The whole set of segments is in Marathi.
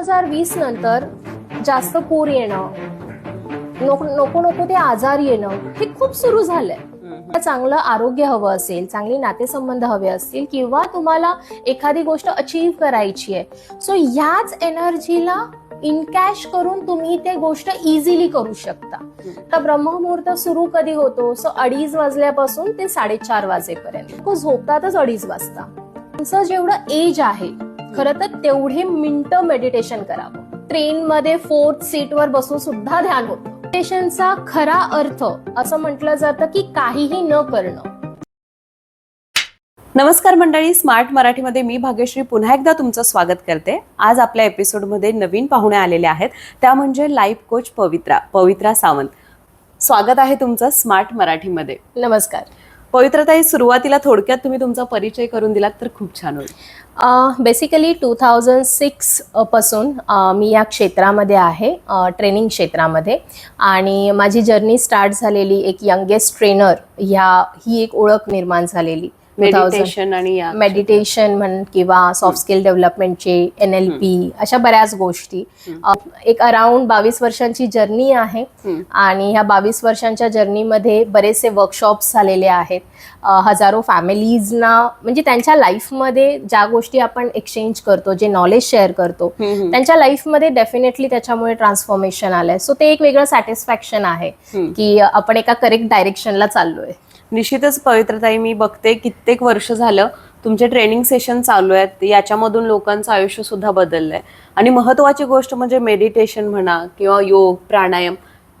हजार वीस नंतर जास्त पूर येणं नको नको नको ते आजार येणं हे खूप सुरू झालंय. चांगलं आरोग्य हवं असेल चांगली नातेसंबंध हवे असतील किंवा तुम्हाला एखादी गोष्ट अचीव करायची आहे. सो ह्याच एनर्जीला इनकॅश करून तुम्ही ते गोष्ट इझिली करू शकता. तर ब्रह्ममुहूर्त सुरू कधी होतो? सो अडीच वाजल्यापासून ते साडेचार वाजेपर्यंत. तो झोपतातच अडीच वाजता. तुमचं जेवढं एज आहे खरं तर तेवढे मिनिटं मेडिटेशन करावं. ट्रेनमध्ये फोर्थ सीटवर बसून सुद्धा ध्यान होतं. मेडिटेशनचा खरा अर्थ असं म्हटलं जातं की काहीही न करणं. नमस्कार मंडळी स्मार्ट मराठीमध्ये मी भाग्यश्री पुन्हा एकदा तुमचं स्वागत करते. आज आपल्या एपिसोडमध्ये नवीन पाहुणे आलेले आहेत. त्या म्हणजे लाईफ कोच पवित्रा पवित्रा सावंत. स्वागत आहे तुमचं स्मार्ट मराठीमध्ये. नमस्कार. पवित्रताई सुरुवातीला थोडक्यात तुम्ही तुमचा परिचय करून दिलात तर खूप छान होईल. बेसिकली टू थाउजंड सिक्सपासून मी या क्षेत्रामध्ये आहे ट्रेनिंग क्षेत्रामध्ये. आणि माझी जर्नी स्टार्ट झालेली एक यंगेस्ट ट्रेनर ह्या ही एक ओळख निर्माण झालेली. मेडिटेशन आणि मेडिटेशन म्हण किंवा सॉफ्ट स्किल डेव्हलपमेंटचे एन एल पी अशा बऱ्याच गोष्टी. एक अराउंड बावीस वर्षांची जर्नी आहे. आणि ह्या बावीस वर्षांच्या जर्नीमध्ये बरेचसे वर्कशॉप्स झालेले आहेत. हजारो फॅमिलीजना म्हणजे त्यांच्या लाईफमध्ये ज्या गोष्टी आपण एक्सचेंज करतो जे नॉलेज शेअर करतो. त्यांच्या लाईफमध्ये डेफिनेटली त्याच्यामुळे ट्रान्सफॉर्मेशन आलंय. सो ते एक वेगळं सॅटिस्फॅक्शन आहे. की आपण एका करेक्ट डायरेक्शनला चाललोय. निश्चितच पवित्रताई मी बघते कित्येक वर्ष झालं तुमचे ट्रेनिंग सेशन चालू आहेत. याच्यामधून लोकांचं आयुष्य सुद्धा बदललंय. आणि महत्वाची गोष्ट म्हणजे मेडिटेशन म्हणा किंवा योग प्राणायाम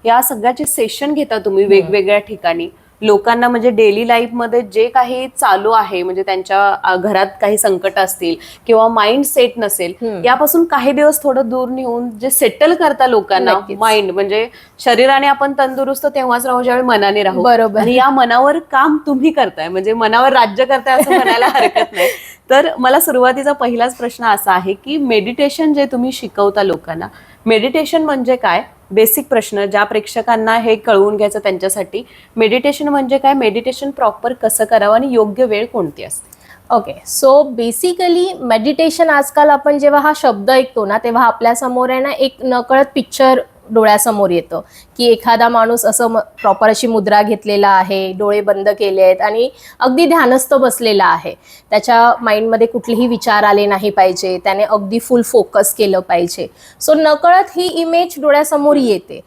या सगळ्याचे सेशन घेता तुम्ही वेगवेगळ्या ठिकाणी. लोकांना म्हणजे डेली लाईफमध्ये जे काही चालू आहे म्हणजे त्यांच्या घरात काही संकट असतील किंवा माइंड सेट नसेल. यापासून काही दिवस थोडं दूर नेऊन जे सेटल करता लोकांना. माइंड म्हणजे शरीराने आपण तंदुरुस्त तेव्हाच राहू ज्यावेळी मनाने राहू बरोबर. आणि या मनावर काम तुम्ही करताय म्हणजे मनावर राज्य करताय असं म्हणायला हरकत नाही तर मला सुरुवातीचा पहिलाच प्रश्न असा आहे की मेडिटेशन जे तुम्ही शिकवता लोकांना मेडिटेशन म्हणजे काय? बेसिक प्रश्न ज्या प्रेक्षकांना हे कळवून घ्यायचं त्यांच्यासाठी. मेडिटेशन म्हणजे काय? मेडिटेशन प्रॉपर कसं करावं आणि योग्य वेळ कोणती असते? ओके सो बेसिकली मेडिटेशन आजकाल आपण जेव्हा हा शब्द ऐकतो ना तेव्हा आपल्यासमोर आहे ना एक नकळत पिक्चर डोळ्यासमोर येतं. की एखादा माणूस असं प्रॉपर अशी मुद्रा घेतलेला आहे डोळे बंद केले आहेत आणि अगदी ध्यानस्थ बसलेला आहे. त्याच्या माइंडमध्ये कुठलेही विचार आले नाही पाहिजे. त्याने अगदी फुल फोकस केलं पाहिजे. सो नकळत ही इमेज डोळ्यासमोर येते.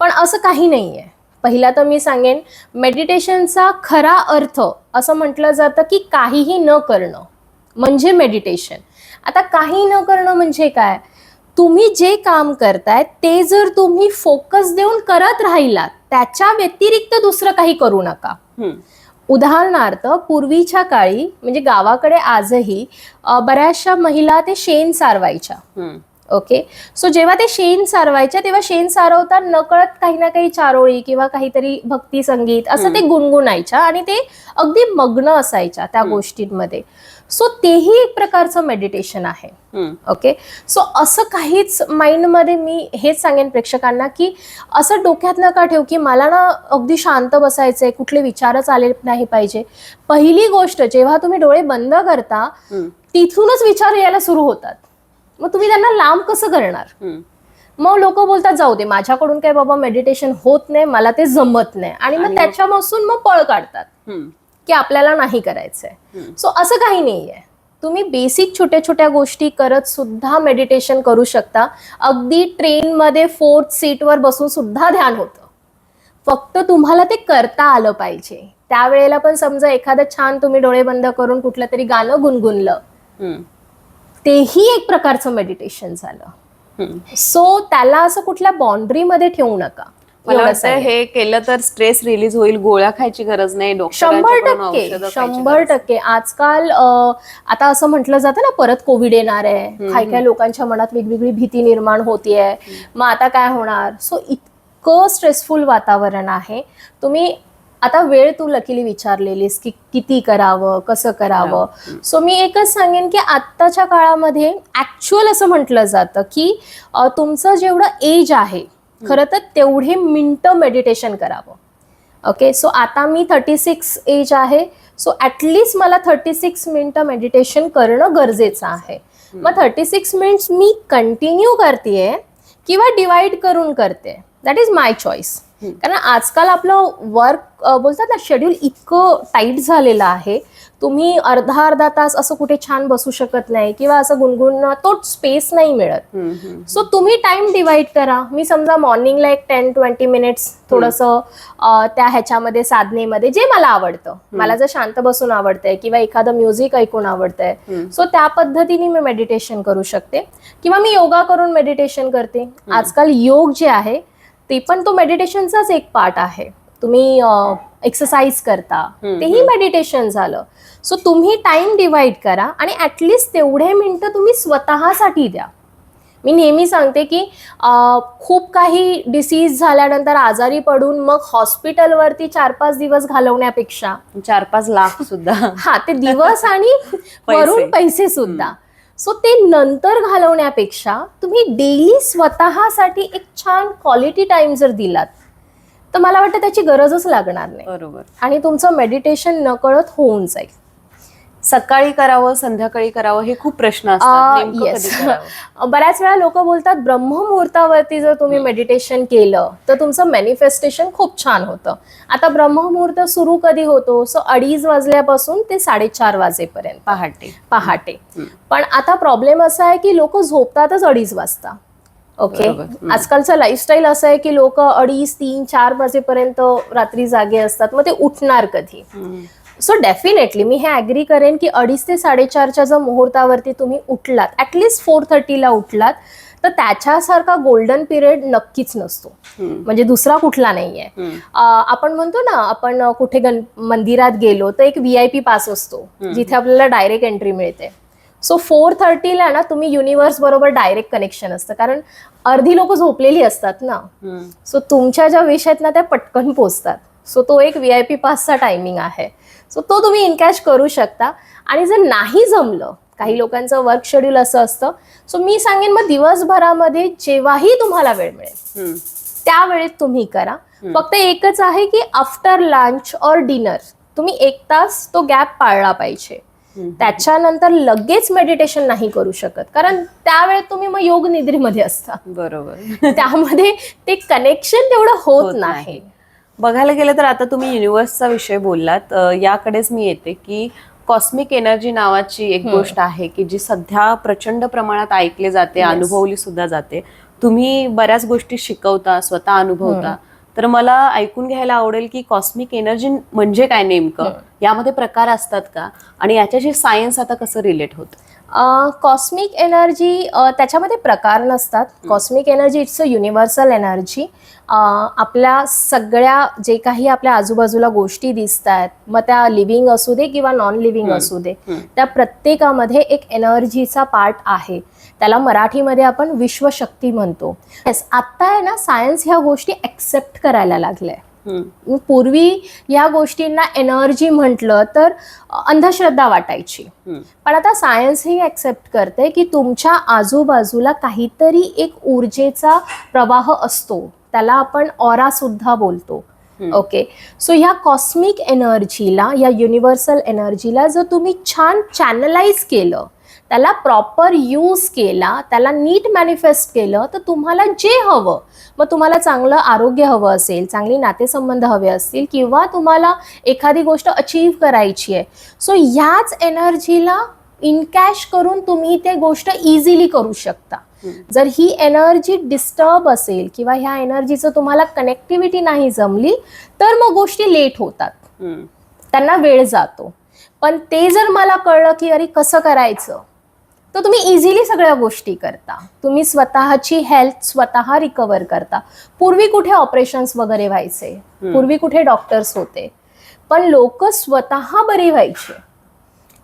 पण असं काही नाही आहे पहिला तर मी सांगेन मेडिटेशनचा खरा अर्थ असं म्हटलं जातं की काहीही न करणं. म्हणजे मेडिटेशन आता काही न करणं म्हणजे काय? तुम्ही जे काम करताय ते जर तुम्ही फोकस देऊन करत राहिलात त्याच्या व्यतिरिक्त दुसरं काही करू नका. उदाहरणार्थ पूर्वीच्या काळी म्हणजे गावाकडे आजही बऱ्याचशा महिला ते शेण सारवायच्या. ओके? सो जेव्हा ते शेण सारवायच्या तेव्हा शेण सारवताना नकळत काही ना काही चारोळी किंवा काहीतरी भक्ती संगीत असं ते गुणगुणायच्या आणि ते अगदी मग्न असायच्या त्या गोष्टींमध्ये. सो तेही एक प्रकारचं मेडिटेशन आहे. ओके सो असं काहीच माइंडमध्ये मी हेच सांगेन प्रेक्षकांना की असं डोक्यात नका ठेवू की मला ना अगदी शांत बसायचंय कुठले विचारच आले नाही पाहिजे पहिली गोष्ट जेव्हा तुम्ही डोळे बंद करता. तिथूनच विचार यायला सुरू होतात मग तुम्ही त्यांना लांब कसं करणार. मग लोक बोलतात जाऊ दे माझ्याकडून काय बाबा मेडिटेशन होत नाही मला ते जमत नाही आणि मग त्याच्यापासून मग पळ काढतात. की आपल्याला नाही करायचंय. सो असं काही नाहीये. तुम्ही बेसिक छोट्या छोट्या गोष्टी करत सुद्धा मेडिटेशन करू शकता. अगदी ट्रेनमध्ये फोर्थ सीटवर बसून सुद्धा ध्यान होतं. फक्त तुम्हाला ते करता आलं पाहिजे. त्यावेळेला पण समजा एखादं छान तुम्ही डोळे बंद करून कुठलं तरी गाणं गुणगुणलं. तेही एक प्रकारचं मेडिटेशन झालं. सो त्याला असं कुठल्या बाउंड्रीमध्ये ठेवू नका. मला वाटतं. हे केलं तर स्ट्रेस रिलीज होईल गोळ्या खायची गरज नाही शंभर टक्के शंभर टक्के. आजकाल आता असं म्हटलं जातं ना परत कोविड येणार आहे. काही काही लोकांच्या मनात वेगवेगळी भीती निर्माण होतीये. मग आता काय होणार? सो इतकं स्ट्रेसफुल वातावरण आहे. तुम्ही आता वेळ तू लकीली विचारलेलीस की किती करावं कसं करावं. सो मी एकच सांगेन की आत्ताच्या काळामध्ये ऍक्च्युअल असं म्हटलं जातं की तुमचं जेवढं एज आहे खरं तर तेवढे मिनटं मेडिटेशन करावं. ओके सो आता मी थर्टी सिक्स एज आहे सो ॲटलिस्ट मला थर्टी सिक्स मिनटं मेडिटेशन करणं गरजेचं आहे. मग थर्टी सिक्स मिनिट्स मी कंटिन्यू करते किंवा डिवाइड करून करते दॅट इज माय चॉईस कारण आजकाल आपलं वर्क बोलतात ना शेड्यूल इतकं टाईट झालेलं आहे. तुम्ही अर्धा अर्धा तास असं कुठे छान बसू शकत नाही किंवा असं गुणगुण तो स्पेस नाही मिळत. सो तुम्ही टाइम डिवाइड करा. मी समजा मॉर्निंगला एक टेन ट्वेंटी मिनिट्स थोडंसं त्या ह्याच्यामध्ये साधनेमध्ये जे मला आवडतं. मला जर शांत बसून आवडतंय किंवा एखादं म्युझिक ऐकून आवडतंय. सो त्या पद्धतीने मी मेडिटेशन करू शकते. किंवा मी योगा करून मेडिटेशन करते. आजकाल योग जे आहे ते पण तो मेडिटेशनचाच एक पार्ट आहे. तुम्ही एक्सरसाइज करता तेही मेडिटेशन झालं. सो तुम्ही टाइम डिवाइड करा आणि ॲटलिस्ट तेवढे मिनटं तुम्ही स्वतःसाठी द्या. मी नेहमी सांगते की खूप काही डिसीज झाल्यानंतर आजारी पडून मग हॉस्पिटलवरती चार पाच दिवस घालवण्यापेक्षा चार पाच लाख सुद्धा. हा ते दिवस आणि वरून पैसे सुद्धा. सो ते नंतर घालवण्यापेक्षा तुम्ही डेली स्वतःसाठी एक छान क्वालिटी टाइम जर दिलात तर मला वाटतं त्याची गरजच लागणार नाही. बरोबर. आणि तुमचं मेडिटेशन नकळत होऊन जाईल. सकाळी करावं संध्याकाळी करावं हे खूप प्रश्न असतात? बऱ्याच वेळा लोक बोलतात ब्रह्ममुहूर्तावरती जर तुम्ही मेडिटेशन केलं तर तुमचं मॅनिफेस्टेशन खूप छान होतं आता ब्रह्ममुहूर्त सुरू कधी होतो सो अडीच वाजल्यापासून ते साडेचार वाजेपर्यंत पहाटे पहाटे. पण आता प्रॉब्लेम असा आहे की लोक झोपतातच अडीच वाजता ओके. हम्म. आजकालचं लाईफस्टाईल असं आहे की लोक अडीच तीन चार वाजेपर्यंत रात्री जागे असतात मग ते उठणार कधी. सो डेफिनेटली मी हे ॲग्री करेन की अडीच ते साडेचारच्या जर मुहूर्तावरती तुम्ही उठलात ॲटलिस्ट फोर थर्टीला उठलात तर त्याच्यासारखा गोल्डन पिरियड नक्कीच नसतो. म्हणजे दुसरा कुठला नाहीये. आपण म्हणतो ना आपण कुठे गण मंदिरात गेलो तर एक व्ही आय पी पास असतो जिथे आपल्याला डायरेक्ट एंट्री मिळते. सो फोर थर्टीला ना तुम्ही युनिव्हर्स बरोबर डायरेक्ट कनेक्शन असतं. कारण अर्धी लोक झोपलेली असतात ना. सो तुमच्या ज्या आहेत ना त्या पटकन पोचतात. सो तो एक व्ही आय पी पासचा टायमिंग आहे. सो तो तुम्ही इनकॅश करू शकता. आणि जर नाही जमलं काही लोकांचं वर्क शेड्यूल असं असतं सो मी सांगेन मग दिवसभरामध्ये जेव्हाही तुम्हाला वेळ मिळेल हम्म. त्या वेळेत तुम्ही करा. फक्त एकच आहे की आफ्टर लंच और डिनर तुम्ही एक तास तो गॅप पाळला पाहिजे. त्याच्यानंतर लगेच मेडिटेशन नाही करू शकत. कारण त्यावेळेत तुम्ही मग योग निद्रेमध्ये असता. बरोबर. त्यामध्ये ते कनेक्शन तेवढं होत नाही. बघायला गेलं तर आता तुम्ही युनिव्हर्सचा विषय बोललात याकडेच मी येते की कॉस्मिक एनर्जी नावाची एक गोष्ट आहे की जी सध्या प्रचंड प्रमाणात ऐकले जाते. अनुभवली सुद्धा जाते. तुम्ही बऱ्याच गोष्टी शिकवता स्वतः अनुभवता. तर मला ऐकून घ्यायला आवडेल की कॉस्मिक एनर्जी म्हणजे काय नेमकं? यामध्ये प्रकार असतात का? आणि याच्याशी सायन्स आता कसं रिलेट होतं? कॉस्मिक एनर्जी त्याच्यामध्ये प्रकार नसतात. Cosmic energy it's a universal energy आपल्या सगळ्या जे काही आपल्या आजूबाजूला गोष्टी दिसत आहेत मग त्या लिव्हिंग असू दे किंवा नॉन लिव्हिंग असू दे त्या प्रत्येकामध्ये एक एनर्जीचा पार्ट आहे. त्याला मराठीमध्ये आपण विश्वशक्ती म्हणतो. येस आत्ता आहे ना सायन्स ह्या गोष्टी ॲक्सेप्ट करायला लागल्या. पूर्वी या गोष्टींना एनर्जी म्हटलं तर अंधश्रद्धा वाटायची. पण आता सायन्स हे ॲक्सेप्ट करते की तुमच्या आजूबाजूला काहीतरी एक ऊर्जेचा प्रवाह असतो त्याला आपण ऑरा सुद्धा बोलतो. ओके सो ह्या कॉस्मिक एनर्जीला या युनिव्हर्सल एनर्जीला जर तुम्ही छान चॅनलाइज केलं त्याला प्रॉपर यूज केला त्याला नीट मॅनिफेस्ट केलं तर तुम्हाला जे हवं मग तुम्हाला चांगलं आरोग्य हवं असेल चांगली नातेसंबंध हवे असतील किंवा तुम्हाला एखादी गोष्ट अचीव करायची आहे सो ह्याच एनर्जीला इनकॅश करून तुम्ही ते गोष्ट इझिली करू शकता. जर ही एनर्जी डिस्टर्ब असेल किंवा ह्या एनर्जीचं तुम्हाला कनेक्टिव्हिटी नाही जमली तर मग गोष्टी लेट होतात. त्यांना वेळ जातो. पण ते जर मला कळलं की अरे कसं करायचं? तर तुम्ही इझिली सगळ्या गोष्टी करता. तुम्ही स्वतःची हेल्थ स्वतः रिकवर करता. पूर्वी कुठे ऑपरेशन्स वगैरे व्हायचे? पूर्वी कुठे डॉक्टर्स होते? पण लोक स्वतः बरे व्हायचे.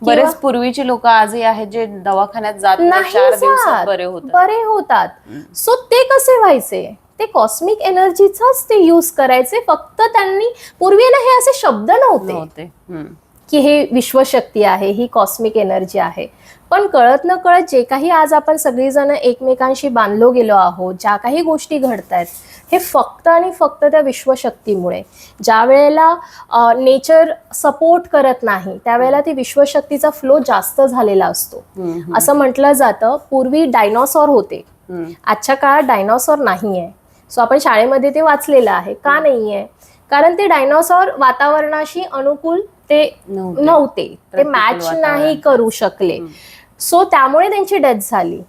बरेच पूर्वीची लोक आजही आहेत जे दवाखान्यात जात नाही चार दिवसात. बरे होतात. बरे होतात. सो ते कसे व्हायचे? ते कॉस्मिक एनर्जीचाच ते यूज करायचे. फक्त त्यांनी पूर्वी ना हे असे शब्द नव्हते. की हे विश्वशक्ती आहे ही कॉस्मिक एनर्जी आहे. पण कळत न कळत जे काही आज आपण सगळीजण एकमेकांशी बांधलो गेलो आहोत ज्या काही गोष्टी घडत आहेत हे फक्त आणि फक्त त्या विश्वशक्तीमुळे. ज्या वेळेला नेचर सपोर्ट करत नाही त्यावेळेला ती विश्वशक्तीचा फ्लो जास्त झालेला असतो. असं म्हटलं जातं पूर्वी डायनॉसॉर होते. आजच्या काळात डायनॉसॉर नाही आहे सो आपण शाळेमध्ये ते वाचलेलं आहे. का नाही आहे कारण ते डायनॉसॉर वातावरणाशी अनुकूल ते नव्हते. ते मॅच. नाही करू शकले. सो त्यामुळे त्यांची डेथ झाली.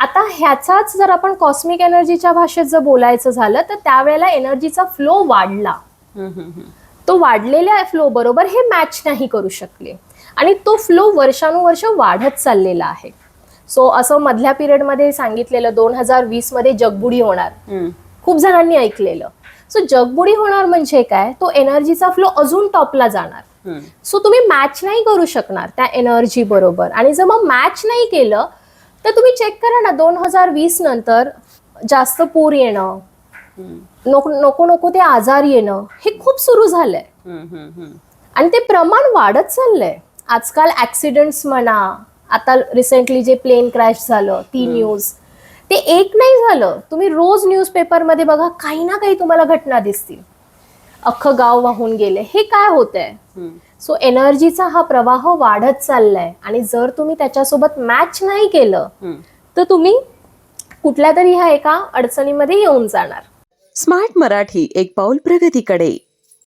आता ह्याचाच जर आपण कॉस्मिक एनर्जीच्या भाषेत जर बोलायचं झालं तर त्यावेळेला एनर्जीचा फ्लो वाढला. तो वाढलेल्या फ्लो बरोबर हे मॅच नाही करू शकले. आणि तो फ्लो वर्षानुवर्ष वाढत चाललेला आहे. सो असं मधल्या पिरियडमध्ये सांगितलेलं दोन हजार वीसमध्ये जगबुडी होणार. खूप जणांनी ऐकलेलं. सो जगबुडी होणार म्हणजे काय? तो एनर्जीचा फ्लो अजून टॉपला जाणार. सो तुम्ही मॅच नाही करू शकणार त्या एनर्जी बरोबर. आणि जर मग मॅच नाही केलं तर तुम्ही चेक करा ना दोन हजार वीस नंतर जास्त पूर येणं नको नको नको ते आजार येणं हे खूप सुरू झालंय. आणि ते प्रमाण वाढत चाललंय. आजकाल ऍक्सिडेंट्स म्हणा आता रिसेंटली जे प्लेन क्रॅश झालं ती न्यूज ते एक नाही झालं. तुम्ही रोज न्यूजपेपरमध्ये बघा काही ना काही तुम्हाला घटना दिसतील. अख्खं गाव वाहून गेले. हे काय होत आहे. सो एनर्जीचा हा प्रवाह वाढत चाललाय. आणि जर तुम्ही त्याच्यासोबत मॅच नाही केलं. तर तुम्ही कुठल्या तरी ह्या एका अडचणीमध्ये येऊन जाणार. स्मार्ट मराठी एक पाऊल प्रगतीकडे.